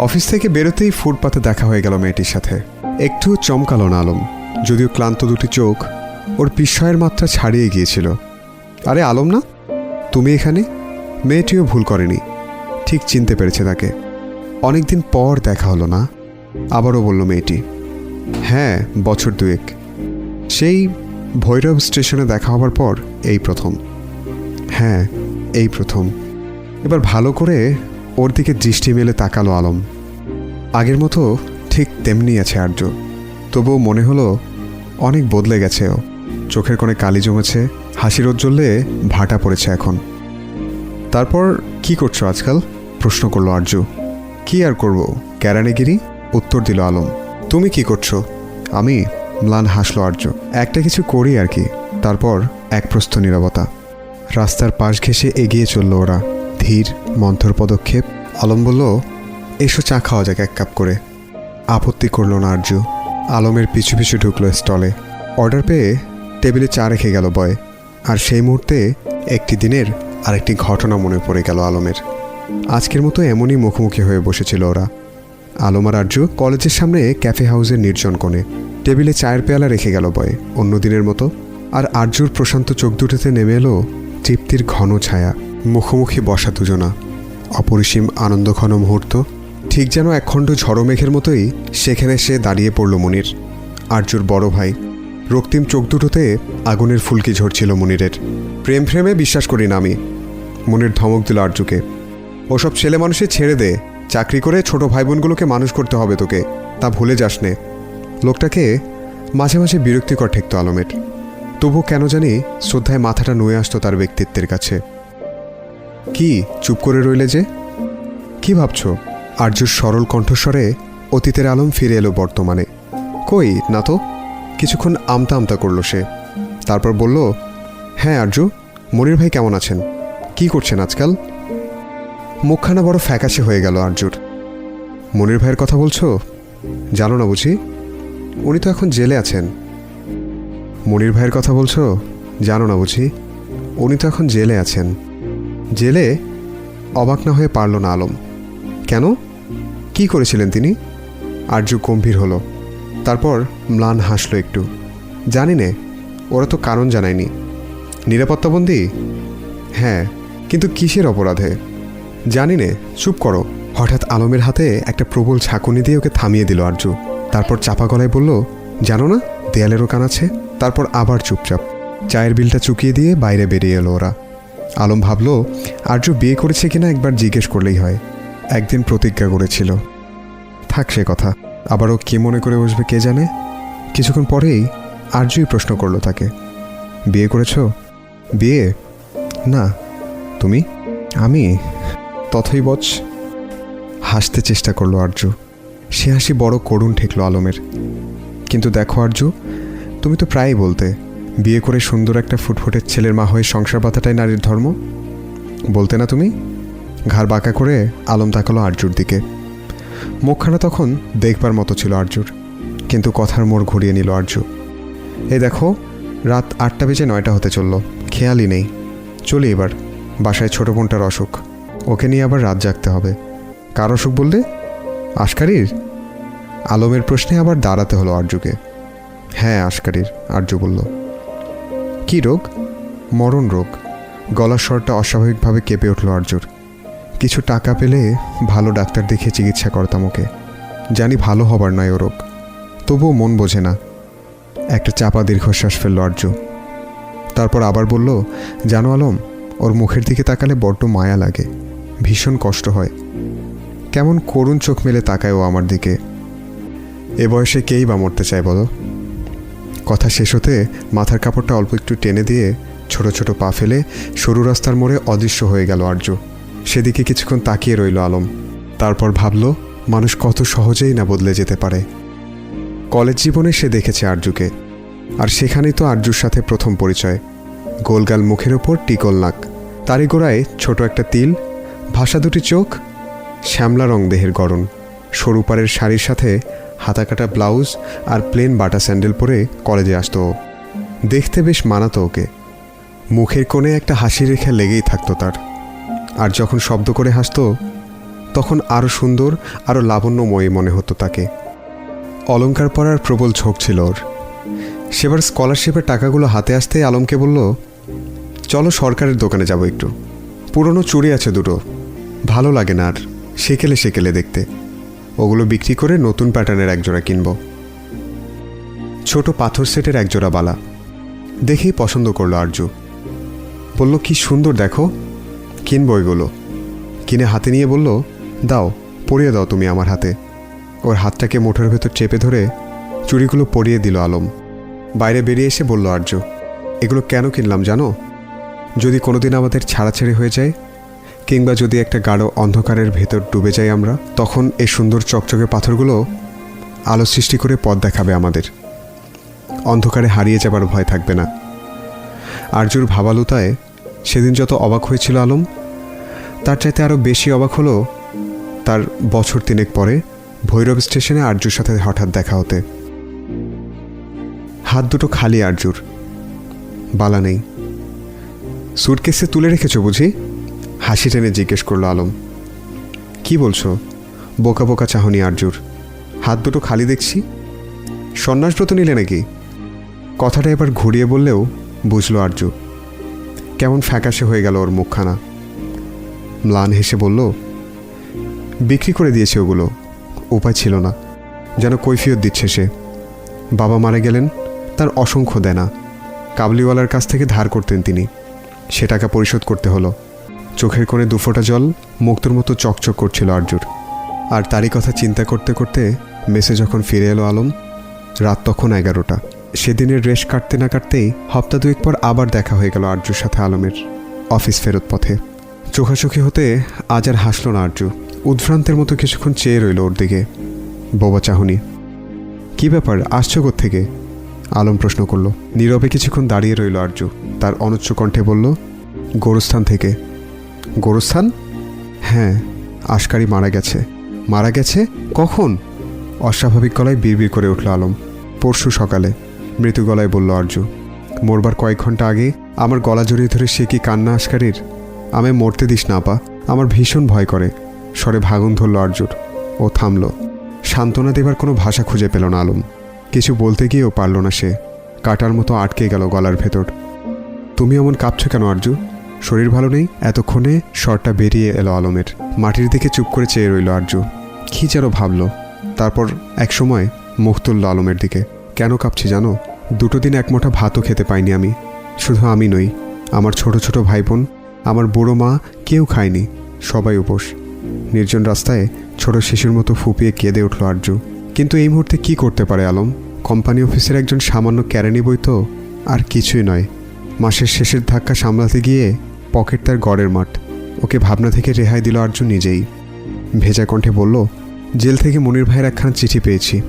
Office থেকে বেরোতেই ফুটপাতে দেখা হয়ে গেল মেয়েটির সাথে। একটু চমকালো না আলম, যদিও ক্লান্ত দুটি চোখ, ওর বিস্ময়ের মাত্রা ছাড়িয়ে গিয়েছিল। আরে আলম না? তুমি এখানে? মেয়েটিও ভুল করেনি, ঠিক চিনতে পেরেছে তাকে। অনেকদিন পর দেখা হলো না, আবারও বলল মেয়েটি। হ্যাঁ বছর দুয়েক। সেই ভৈরব স্টেশনে দেখা হবার পর এই প্রথম। হ্যাঁ এই প্রথম। এবার ভালো করে ওর দিকে দৃষ্টি মেলে তাকালো আলম। আগের মতো ঠিক তেমনি আছে আর্য। তবুও মনে হলো অনেক বদলে গেছে ও। চোখের কোণে কালি জমেছে, হাসির জ্বললে ভাটা পড়েছে এখন। তারপর কি করছ আজকাল? প্রশ্ন করল আর্য। কি আর করব? ক্যারানেগিরি উত্তর দিল আলম। তুমি কি করছ? আমি ম্লান হাসলো আর্য। একটা কিছু করি আর কি। তারপর এক প্রস্থ নীরবতা। রাস্তার পাশ ঘেঁষে এগিয়ে চলল ওরা। ধীর, মন্থর পদক্ষেপ। আলম বলল, এসো চা খাওয়া যাক এক কাপ করে। আপত্তি করল না আর্য আলমের পিছু পিছু ঢুকলো স্টলে। অর্ডার পেয়ে টেবিলে চা রেখে গেল বয়। আর সেই মুহূর্তে একটি দিনের আরেকটি ঘটনা মনে পড়ে গেল আলমের। আজকের মতো এমনই মুখোমুখি হয়ে বসেছিল ওরা। আলম আর আর্য কলেজের সামনে ক্যাফে হাউসের নির্জন কোণে টেবিলে চায়ের পেয়ালা রেখে গেল বয় অন্য দিনের মতো। আর আর্যুর প্রশান্ত চোখ দুটোতে নেমে এলো তৃপ্তির ঘন ছায়া। মুখোমুখি বসা দুজনা। অপরিসীম আনন্দঘন মুহূর্ত, ঠিক যেন একখণ্ড ঝড়ো মেঘের মতোই সেখানে সে দাঁড়িয়ে পড়ল মনির। আর্যুর বড় ভাই, রক্তিম চোখ দুটোতে আগুনের ফুলকি ঝরছিল মনিরের। প্রেম ফ্রেমে বিশ্বাস করি না আমি। মনির ধমক দিল আর্যুকে, ওসব ছেলে মানুষে ছেড়ে দে, চাকরি করে ছোট ভাই বোনগুলোকে মানুষ করতে হবে তোকে, তা ভুলে যাস নে। লোকটাকে মাঝে মাঝে বিরক্তিকর ঠেকত আলমের। তবু কেন জানি শ্রদ্ধায় মাথাটা নুয়ে আসতো তার ব্যক্তিত্বের কাছে। কি চুপ করে রইলে যে? কি ভাবছ? আর্যর সরল কণ্ঠস্বরে অতীতের আলম ফিরে এলো বর্তমানে। কই না তো কিছুক্ষণ আমতা আমতা করল সে। তারপর বলল হ্যাঁ আর্য, মনির ভাই কেমন আছেন? কি করছেন আজকাল? মুখখানা বড় ফ্যাকাশে হয়ে গেল আর্যুর। মনির ভাইয়ের কথা বলছো? জানো না বুঝি? উনি তো এখন জেলে আছেন। মনির ভাইয়ের কথা বলছো? জানো না বুঝি? উনি তো এখন জেলে আছেন। জেলে অবাক না হয়ে পারল না আলম। কেন? কি করেছিলেন তিনি? আর্য গম্ভীর হলো। তারপর ম্লান হাসলো একটু। জানি নে, ওরা তো কারণ জানায়নি। নিরাপত্তাবন্দি? হ্যাঁ কিন্তু কিসের অপরাধে? জানি নে, চুপ করো। হঠাৎ আলমের হাতে একটা প্রবল ঝাঁকুনি দিয়ে ওকে থামিয়ে দিল আর্য তারপর চাপা গলায় বলল, জানো না, দেয়ালেরও কান আছে? তারপর আবার চুপচাপ। চায়ের বিলটা চুকিয়ে দিয়ে বাইরে বেরিয়ে এলো ওরা। আলম ভাবল, আর্য বিয়ে করেছে কিনা একবার জিজ্ঞেস করলেই হয়। একদিন প্রতিজ্ঞা করেছিল। থাক সে কথা, আবারও কে মনে করে বসবে কে জানে? কিছুক্ষণ পরেই আর্যই প্রশ্ন করল তাকে, বিয়ে করেছ? বিয়ে? না। তুমি? আমি? তথই বচ। হাসতে চেষ্টা করল আর্য। সে হাসি বড় করুণ ঠেকলো আলমের। কিন্তু দেখো আর্য, তুমি তো প্রায়ই বলতে বিয়ে করে সুন্দর একটা ফুটফুটের ছেলের মা হয়ে সংসার বাঁধাটাই নারীর ধর্ম? বলতে না তুমি? ঘাড় বাঁকা করে আলম তাকালো আর্যুর দিকে। মুখখানা তখন দেখবার মতো ছিল আর্যুর কিন্তু কথার মোড় ঘুরিয়ে নিল আর্য এই দেখো, রাত আটটা বেজে নয়টা হতে চলল, খেয়ালই নেই। চলি এবার, বাসায় ছোটো বোনটার অসুখ। ওকে নিয়ে আবার রাত জাগতে হবে। কার অসুখ বললে? আশকারির? আলমের প্রশ্নে আবার দাঁড়াতে হলো আর্যকে হ্যাঁ আশকারির আর্য বলল। কি রোগ? মরণ রোগ। গলার স্বরটা অস্বাভাবিকভাবে কেঁপে উঠল আর্যুর। কিছু টাকা পেলে ভালো ডাক্তার দেখে চিকিৎসা করতাম ওকে। জানি ভালো হবার নয় ও রোগ। তবুও মন বোঝে না। একটা চাপা দীর্ঘশ্বাস ফেলল আর্য। তারপর আবার বলল, জানো আলম, ওর মুখের দিকে তাকালে বড্ড মায়া লাগে। ভীষণ কষ্ট হয়। কেমন করুণ চোখ মেলে তাকায় ও আমার দিকে। এ বয়সে কেই বা মরতে চায় বলো? কথা শেষ হতে মাথার কাপড়টা অল্প একটু টেনে দিয়ে ছোট ছোট পা ফেলে সরু রাস্তার মোড়ে অদৃশ্য হয়ে গেল আর্য। সেদিকে কিছুক্ষণ তাকিয়ে রইল আলম। তারপর ভাবল, মানুষ কত সহজেই না বদলে যেতে পারে। কলেজ জীবনে সে দেখেছে আর্যুকে। আর সেখানেই তো আর্যুর সাথে প্রথম পরিচয়। গোলগাল মুখের ওপর টিকল নাক। তারই গোড়ায় ছোট একটা তিল, ভাষা দুটি চোখ, শ্যামলা রং দেহের গড়ন। সরু পাড়ের শাড়ির সাথে হাতাকাটা ব্লাউজ আর প্লেন বাটা স্যান্ডেল পরে কলেজে আসতো। দেখতে বেশ মানাতো ওকে। মুখের কোণে একটা হাসি রেখা লেগেই থাকতো তার। আর যখন শব্দ করে হাসতো, তখন আরও সুন্দর আরও লাবণ্যময়ী মনে হতো তাকে। অলংকার পরার প্রবল ঝোঁক ছিল ওর। সেবার স্কলারশিপের টাকাগুলো হাতে আসতেই আলমকে বলল, চলো সরকারের দোকানে যাব একটু। পুরনো চুড়ি আছে দুটো। ভালো লাগে না আর। সেকেলে সেকেলে দেখতে। ওগুলো বিক্রি করে নতুন প্যাটার্নের একজোড়া কিনব। ছোট পাথর সেটের একজোড়া বালা। দেখেই পছন্দ করল আরজু। বলল, কি সুন্দর, দেখো। কিনবো এগুলো। কিনে হাতে নিয়ে বলল, দাও, পরিয়ে দাও তুমি আমার হাতে। ওর হাতটাকে মুঠোর ভেতর চেপে ধরে চুড়িগুলো পরিয়ে দিল আলম। বাইরে বেরিয়ে এসে বলল আর্য এগুলো কেন কিনলাম জানো? যদি কোনোদিন আমাদের ছাড়াছাড়ি হয়ে যায় কিংবা যদি একটা গাঢ় অন্ধকারের ভেতর ডুবে যাই আমরা, তখন এই সুন্দর চকচকে পাথরগুলো আলো সৃষ্টি করে পথ দেখাবে আমাদের। অন্ধকারে হারিয়ে যাবার ভয় থাকবে না। আর্যুর ভাবালুতায় সেদিন যত অবাক হয়েছিল আলম, তার চাইতে আরও বেশি অবাক হলো তার বছর তিনেক পরে ভৈরব স্টেশনে আর্যুর সাথে হঠাৎ দেখা হতে। হাত দুটো খালি আর্যুর বালা নেই। সুটকেসে তুলে রেখেছো বুঝি? হাসি টেনে জিজ্ঞেস করল আলম। কি বলছো? বোকা বোকা চাহনি আর্যুর হাত দুটো খালি দেখছি। সন্ন্যাসব্রত নিলে নাকি? কথাটা এবার ঘুরিয়ে বললেও বুঝলো আর্য কেমন ফ্যাকাশে হয়ে গেল ওর মুখখানা। ম্লান হেসে বলল, বিক্রি করে দিয়েছে ওগুলো। উপায় ছিল না। যেন কৈফিয়ত দিচ্ছে সে। বাবা মারা গেলেন, তার অসংখ্য দেনা। কাবলিওয়ালার কাছ থেকে ধার করতেন তিনি। সে টাকা পরিশোধ করতে হলো। চোখের কোণে দুফোঁটা জল, মুক্তর মতো চকচক করছিল আর্যুর আর তারই কথা চিন্তা করতে করতে মেসে যখন ফিরে এলো আলম, রাত তখন এগারোটা। সেদিনের রেশ কাটতে না কাটতেই হপ্তা দুয়েক পর আবার দেখা হয়ে গেল আর্যুর সাথে আলমের অফিস ফেরত পথে। চোখাচোখি হতে আজ আর হাসল না আর্যু উদ্ভ্রান্তের মতো কিছুক্ষণ চেয়ে রইল ওর দিকে। বোবা চাহনি, কি ব্যাপার? আসছো থেকে আলম প্রশ্ন করল। নীরবে কিছুক্ষণ দাঁড়িয়ে রইল আর্য তার অনুচ্চ কণ্ঠে বলল, গোরস্থান থেকে। গোরস্থান? হ্যাঁ আশকারি মারা গেছে। মারা গেছে কখন? অস্বাভাবিক গলায় বিড়বিড় করে উঠল আলম। পরশু সকালে। মৃত্যু গলায় বলল, আর্য, মরবার কয়েক ঘণ্টা আগে আমার গলা জড়িয়ে ধরে সে কি কান্না আশকারির? আমি মরতে দিস না, আপা। আমার ভীষণ ভয় করে। স্বরে ভাগুন ধরল আর্যুর। ও থামল। সান্ত্বনা দেবার কোনো ভাষা খুঁজে পেল না আলম। কিছু বলতে গিয়েও পারল না সে। কাটার মতো আটকে গেল গলার ভেতর। তুমি এমন কাঁপছো কেন আর্জু শরীর ভালো নেই, এতক্ষণে শরটা বেরিয়ে এলো আলমের। মাটির দিকে চুপ করে চেয়ে রইল আর্য। কী যেন ভাবল। তারপর এক সময় মুখ তুলল আলমের দিকে। কেন কাঁপছি জানো? দুটো দিন এক মোটা ভাতও খেতে পাইনি আমি। শুধু আমি নই, আমার ছোট ছোট ভাই বোন আমার বুড়ো মা কেউ খায়নি, সবাই উপোস। নির্জন রাস্তায় ছোট শিশুর মতো ফুপিয়ে কেঁদে উঠল আর্য। কিন্তু এই মুহূর্তে কি করতে পারে আলম? কোম্পানি অফিসের একজন সামান্য ক্যারেনি বই তো আর কিছুই নয়। মাসের শেষের ধাক্কা সামলাতে গিয়ে পকেট তার গড়ের মাঠ। ওকে ভাবনা থেকে রেহাই দিল আর্জুন নিজেই। ভেজা কণ্ঠে বলল, জেল থেকে মনির ভাইয়ের একখানা চিঠি পেয়েছি।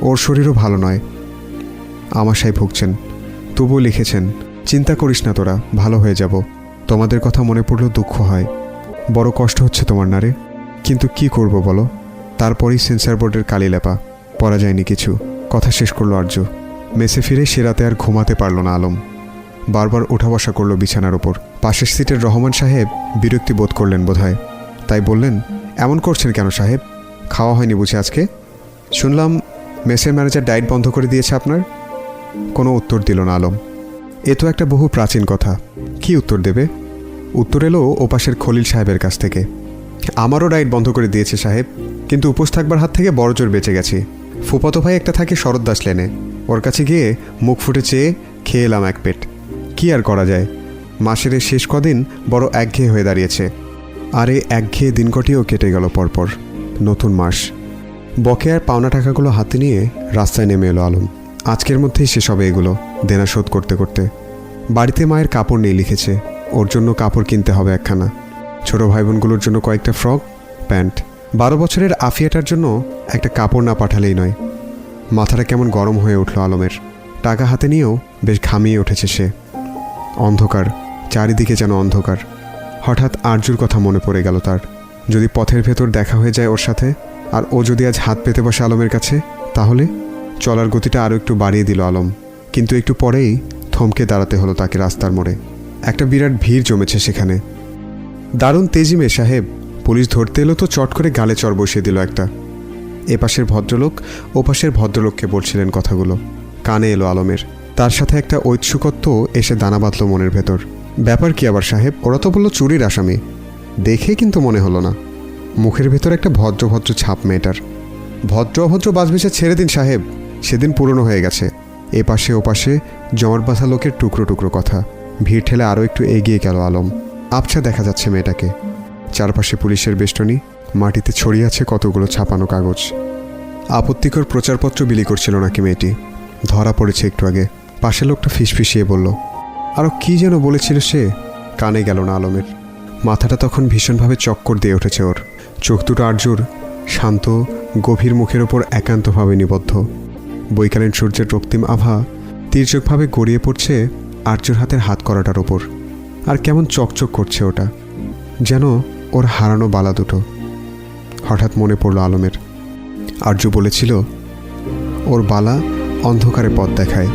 ওর শরীরও ভালো নয়। আমাশায় ভুগছেন। তবুও লিখেছেন, চিন্তা করিস না তোরা, ভালো হয়ে যাব। তোমাদের কথা মনে পড়লেও দুঃখ হয়। বড় কষ্ট হচ্ছে তোমার নারে। কিন্তু কি করব বলো? তারপরেই সেন্সার বোর্ডের কালি লেপা। পরা যায়নি কিছু। কথা শেষ করল আর্য মেসে ফিরে সে রাতে আর ঘুমাতে পারল না আলম। বারবার ওঠা বসা করল বিছানার ওপর। পাশের সিটের রহমান সাহেব বিরক্তি বোধ করলেন বোধহয়। তাই বললেন, এমন করছেন কেন সাহেব? খাওয়া হয়নি বুঝে আজকে? শুনলাম, মেসের ম্যানেজার ডায়েট বন্ধ করে দিয়েছে আপনার? কোনো উত্তর দিল না আলম। এ তো একটা বহু প্রাচীন কথা। কি উত্তর দেবে? উত্তর এলো ওপাশের খলিল সাহেবের কাছ থেকে। আমারও ডায়েট বন্ধ করে দিয়েছে সাহেব, কিন্তু উপোস থাকবার হাত থেকে বড়জোর বেঁচে গেছি। ফুপাতো ভাই একটা থাকে শরৎ দাস লেনে। ওর কাছে গিয়ে মুখ ফুটে চেয়ে খেয়ে এলাম এক পেট। কি আর করা যায়? মাসের শেষ কদিন বড় একঘেয়ে হয়ে দাঁড়িয়েছে। আর এই একঘেয়ে দিনকটিও কেটে গেল পরপর, নতুন মাস। বকেয়ার পাওনা টাকাগুলো হাতে নিয়ে রাস্তায় নেমে এলো আলম। আজকের মধ্যেই শেষ হবে এগুলো, দেনা শোধ করতে করতে। বাড়িতে মায়ের কাপড় নেই লিখেছে, ওর জন্য কাপড় কিনতে হবে একখানা। ছোট ভাই বোনগুলোর জন্য কয়েকটা ফ্রক, প্যান্ট। বারো বছরের আফিয়াটার জন্য একটা কাপড় না পাঠালেই নয়। মাথাটা কেমন গরম হয়ে উঠল আলমের। টাকা হাতে নিয়েও বেশ ঘামিয়ে উঠেছে সে। অন্ধকার, চারিদিকে যেন অন্ধকার। হঠাৎ আরজুর কথা মনে পড়ে গেল তার। যদি পথের ভেতর দেখা হয়ে যায় ওর সাথে, আর ও যদি আজ হাত পেতে বসে আলমের কাছে, তাহলে? চলার গতিটা আরও একটু বাড়িয়ে দিল আলম। কিন্তু একটু পরেই থমকে দাঁড়াতে হলো তাকে রাস্তার মোড়ে। একটা বিরাট ভিড় জমেছে সেখানে। দারুণ তেজি মেয়ে সাহেব, পুলিশ ধরতে এলো তো চট করে গালে চর বসিয়ে দিল একটা। এপাশের ভদ্রলোক, ওপাশের ভদ্রলোককে বলছিলেন কথাগুলো। কানে এলো আলমের। তার সাথে একটা ঐচ্ছুকত্ব এসে দানা বাঁধল মনের ভেতর। ব্যাপার কি আবার সাহেব? ওরা তো বলল চুরির আসামি। দেখে কিন্তু মনে হলো না। মুখের ভেতর একটা ভদ্র ভদ্র ছাপ মেয়েটার। ভদ্র অভদ্র বাজবিচা ছেড়ে দিন সাহেব। সেদিন পুরনো হয়ে গেছে। এপাশে ওপাশে জমাট বাঁধা লোকের টুকরো টুকরো কথা। ভিড় ঠেলে আরও একটু এগিয়ে গেল আলম। আবছা দেখা যাচ্ছে মেয়েটাকে। চারপাশে পুলিশের বেষ্টনী, মাটিতে ছড়িয়ে আছে কতগুলো ছাপানো কাগজ। আপত্তিকর প্রচারপত্র বিলি করছিল নাকি মেয়েটি? ধরা পড়েছে একটু আগে। পাশের লোকটা ফিসফিসিয়ে বলল আরও কি যেন বলেছিল সে? কানে গেল না আলমের। মাথাটা তখন ভীষণভাবে চক্কর দিয়ে উঠেছে ওর। চোখ দুটো আর্যুর শান্ত, গভীর মুখের ওপর একান্তভাবে নিবদ্ধ। বৈকালীন সূর্যের রক্তিম আভা তীর্যকভাবে গড়িয়ে পড়ছে আর্যর হাতের হাত করাটার ওপর। আর কেমন চকচক করছে ওটা। যেন ওর হারানো বালা দুটো। হঠাৎ মনে পড়ল আলমের। আর্য বলেছিল, ওর বালা অন্ধকারে পথ দেখায়।